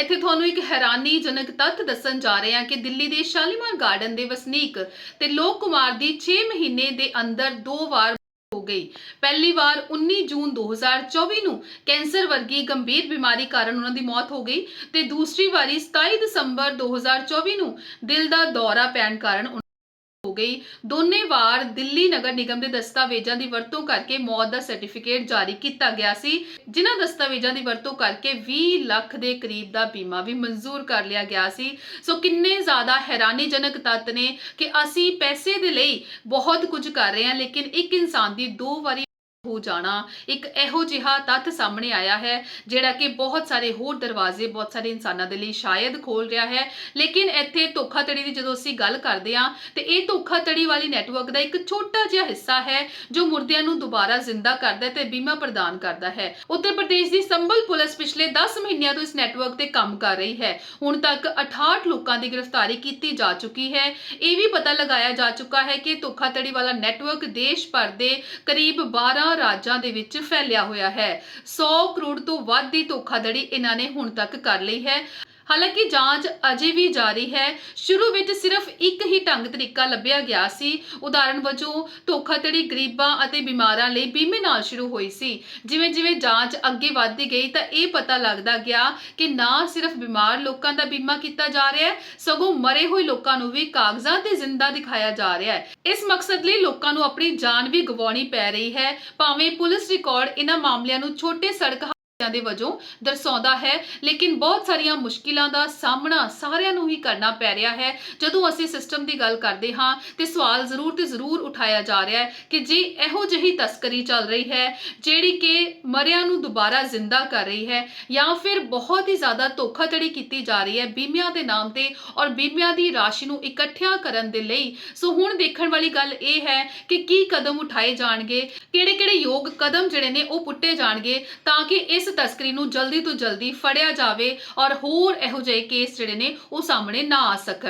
ਇੱਥੇ ਤੁਹਾਨੂੰ ਇੱਕ ਹੈਰਾਨੀਜਨਕ ਤੱਥ ਦੱਸਣ ਜਾ ਰਹੇ ਹਾਂ ਕਿ ਦਿੱਲੀ ਦੇ ਸ਼ਾਲੀਮਾਰ ਗਾਰਡਨ ਦੇ ਵਸਨੀਕ ਤੇ ਲੋਕ ਕੁਮਾਰ ਦੀ 6 ਮਹੀਨੇ ਦੇ ਅੰਦਰ ਦੋ ਵਾਰ ਹੋ ਗਈ। ਪਹਿਲੀ ਵਾਰ 19 ਜੂਨ 2024 ਨੂੰ ਕੈਂਸਰ ਵਰਗੀ ਗੰਭੀਰ ਬਿਮਾਰੀ ਕਾਰਨ ਉਹਨਾਂ ਦੀ ਮੌਤ ਹੋ ਗਈ ਤੇ ਦੂਸਰੀ ਵਾਰੀ 27 ਦਸੰਬਰ 2024 ਨੂੰ ਦਿਲ ਦਾ ਦੌਰਾ ਪੈਣ ਕਾਰਨ ਹੋ ਗਈ। ਦੋਨੇ ਵਾਰ ਦਿੱਲੀ ਨਗਰ ਨਿਗਮ ਦੇ ਦਸਤਾਵੇਜ਼ਾਂ ਦੀ ਵਰਤੋਂ ਕਰਕੇ ਮੌਤ ਦਾ ਸਰਟੀਫਿਕੇਟ ਜਾਰੀ ਕੀਤਾ ਗਿਆ ਸੀ, ਜਿਨ੍ਹਾਂ ਦਸਤਾਵੇਜ਼ਾਂ ਦੀ ਵਰਤੋਂ ਕਰਕੇ 20 ਲੱਖ ਦੇ ਕਰੀਬ ਦਾ ਬੀਮਾ ਵੀ ਮਨਜ਼ੂਰ ਕਰ ਲਿਆ ਗਿਆ ਸੀ। ਸੋ ਕਿੰਨੇ ਜ਼ਿਆਦਾ ਹੈਰਾਨੀਜਨਕ ਤੱਤ ਨੇ ਕਿ ਅਸੀਂ ਪੈਸੇ ਦੇ ਲਈ ਬਹੁਤ ਕੁਝ ਕਰ ਰਹੇ ਹਾਂ, ਲੇਕਿਨ ਇੱਕ ਇਨਸਾਨ ਦੀ ਦੋ ਵਾਰੀ ਹੋ ਜਾਣਾ। ਇੱਕ ਇਹੋ ਜਿਹਾ ਤੱਥ ਸਾਹਮਣੇ ਆਇਆ ਹੈ, ਜਿਹੜਾ ਕਿ ਬਹੁਤ ਸਾਰੇ ਹੋਰ ਦਰਵਾਜ਼ੇ ਬਹੁਤ ਸਾਰੇ ਇਨਸਾਨਾਂ ਦੇ ਲਈ ਸ਼ਾਇਦ ਖੋਲ ਰਿਹਾ ਹੈ। ਲੇਕਿਨ ਇੱਥੇ ਧੋਖਾਧੜੀ ਦੀ ਜਦੋਂ ਅਸੀਂ ਗੱਲ ਕਰਦੇ ਹਾਂ, ਤੇ ਇਹ ਧੋਖਾਧੜੀ ਵਾਲੀ ਨੈਟਵਰਕ ਦਾ ਇੱਕ ਛੋਟਾ ਜਿਹਾ ਹਿੱਸਾ ਹੈ, ਜੋ ਮੁਰਦਿਆਂ ਨੂੰ ਦੁਬਾਰਾ ਜ਼ਿੰਦਾ ਕਰਦਾ ਹੈ ਤੇ ਬੀਮਾ ਪ੍ਰਦਾਨ ਕਰਦਾ ਹੈ। ਉੱਤਰ ਪ੍ਰਦੇਸ਼ ਦੀ ਸੰਭਲ ਪੁਲਿਸ ਪਿਛਲੇ 10 ਮਹੀਨਿਆਂ ਤੋਂ ਇਸ ਨੈਟਵਰਕ ਤੇ ਕੰਮ ਕਰ ਰਹੀ ਹੈ। ਹੁਣ ਤੱਕ 68 ਲੋਕਾਂ ਦੀ ਗ੍ਰਿਫਤਾਰੀ ਕੀਤੀ ਜਾ ਚੁੱਕੀ ਹੈ। ਇਹ ਵੀ ਪਤਾ ਲਗਾਇਆ ਜਾ ਚੁੱਕਾ ਹੈ ਕਿ ਧੋਖਾਧੜੀ ਵਾਲਾ ਨੈਟਵਰਕ ਦੇਸ਼ ਭਰ ਦੇ ਕਰੀਬ 12 ਰਾਜਾਂ ਦੇ ਵਿੱਚ ਫੈਲਿਆ ਹੋਇਆ ਹੈ। 100 ਕਰੋੜ ਤੋਂ ਵੱਧ ਦੀ ਧੋਖਾਧੜੀ ਇਹਨਾਂ ਨੇ ਹੁਣ ਤੱਕ ਕਰ ਲਈ ਹੈ। ਹਾਲਾਂਕਿ ਜਾਂਚ ਅਜੇ ਵੀ ਜਾਰੀ ਹੈ। ਸ਼ੁਰੂ ਵਿੱਚ ਸਿਰਫ ਇੱਕ ਹੀ ਢੰਗ ਤਰੀਕਾ ਲੱਭਿਆ ਗਿਆ ਸੀ। ਉਦਾਹਰਣ ਵਜੋਂ, ਧੋਖਾਧੜੀ ਗਰੀਬਾਂ ਅਤੇ ਬਿਮਾਰਾਂ ਲਈ ਬੀਮੇ ਨਾਲ ਸ਼ੁਰੂ ਹੋਈ ਸੀ। ਜਿਵੇਂ ਜਿਵੇਂ ਜਾਂਚ ਅੱਗੇ ਵਧਦੀ ਗਈ, ਤਾਂ ਇਹ ਪਤਾ ਲੱਗਦਾ ਗਿਆ ਕਿ ਨਾ ਸਿਰਫ ਬਿਮਾਰ ਲੋਕਾਂ ਦਾ ਬੀਮਾ ਕੀਤਾ ਜਾ ਰਿਹਾ ਹੈ, ਸਗੋਂ ਮਰੇ ਹੋਏ ਲੋਕਾਂ ਨੂੰ ਵੀ ਕਾਗਜ਼ਾਂ ਤੇ ਜ਼ਿੰਦਾ ਦਿਖਾਇਆ ਜਾ ਰਿਹਾ ਹੈ। ਇਸ ਮਕਸਦ ਲਈ ਲੋਕਾਂ ਨੂੰ ਆਪਣੀ ਜਾਨ ਵੀ ਗਵਾਉਣੀ ਪੈ ਰਹੀ ਹੈ। ਭਾਵੇਂ ਪੁਲਿਸ ਰਿਕਾਰਡ ਇਹਨਾਂ ਮਾਮਲਿਆਂ ਨੂੰ ਛੋਟੇ ਸੜਕ ਦੇ ਵਜੋਂ ਦਰਸਾਉਂਦਾ ਹੈ। ਲੇਕਿਨ ਬਹੁਤ ਸਾਰੀਆਂ ਮੁਸ਼ਕਿਲਾਂ ਦਾ ਸਾਹਮਣਾ ਸਾਰਿਆਂ ਨੂੰ ਹੀ ਕਰਨਾ ਪੈ ਰਿਹਾ ਹੈ। ਜਦੋਂ ਅਸੀਂ ਸਿਸਟਮ ਦੀ ਗੱਲ ਕਰਦੇ ਹਾਂ ਤੇ ਸਵਾਲ ਜ਼ਰੂਰ ਤੇ ਜ਼ਰੂਰ ਉਠਾਇਆ ਜਾ ਰਿਹਾ ਹੈ ਕਿ ਜੇ ਇਹੋ ਜਿਹੀ ਤਸਕਰੀ ਚੱਲ ਰਹੀ ਹੈ ਜਿਹੜੀ ਕਿ ਮਰਿਆਂ ਨੂੰ ਦੁਬਾਰਾ ਜ਼ਿੰਦਾ ਕਰ ਰਹੀ ਹੈ ਜਾਂ ਫਿਰ ਬਹੁਤ ਹੀ ਜ਼ਿਆਦਾ ਧੋਖਾਧੜੀ ਕੀਤੀ ਜਾ ਰਹੀ ਹੈ ਬੀਮਿਆਂ ਦੇ ਨਾਮ ਤੇ ਔਰ ਬੀਮਿਆਂ ਦੀ ਰਾਸ਼ੀ ਨੂੰ ਇਕੱਠਿਆਂ ਕਰਨ ਦੇ ਲਈ, ਸੋ ਹੁਣ ਦੇਖਣ ਵਾਲੀ ਗੱਲ ਇਹ ਹੈ ਕਿ ਕੀ ਕਦਮ ਉਠਾਏ ਜਾਣਗੇ, ਕਿਹੜੇ-ਕਿਹੜੇ ਯੋਗ ਕਦਮ ਜਿਹੜੇ ਨੇ ਉਹ ਪੁੱਟੇ ਜਾਣਗੇ ਤਾਂ ਕਿ ਇਸ ਤਸਕਰੀ ਨੂੰ ਜਲਦੀ ਤੋਂ ਜਲਦੀ ਫੜਿਆ ਜਾਵੇ ਔਰ ਹੋਰ ਇਹੋ ਜਿਹੇ ਕੇਸ ਜਿਹੜੇ ਨੇ ਉਹ ਸਾਹਮਣੇ ਨਾ ਆ ਸਕਣ।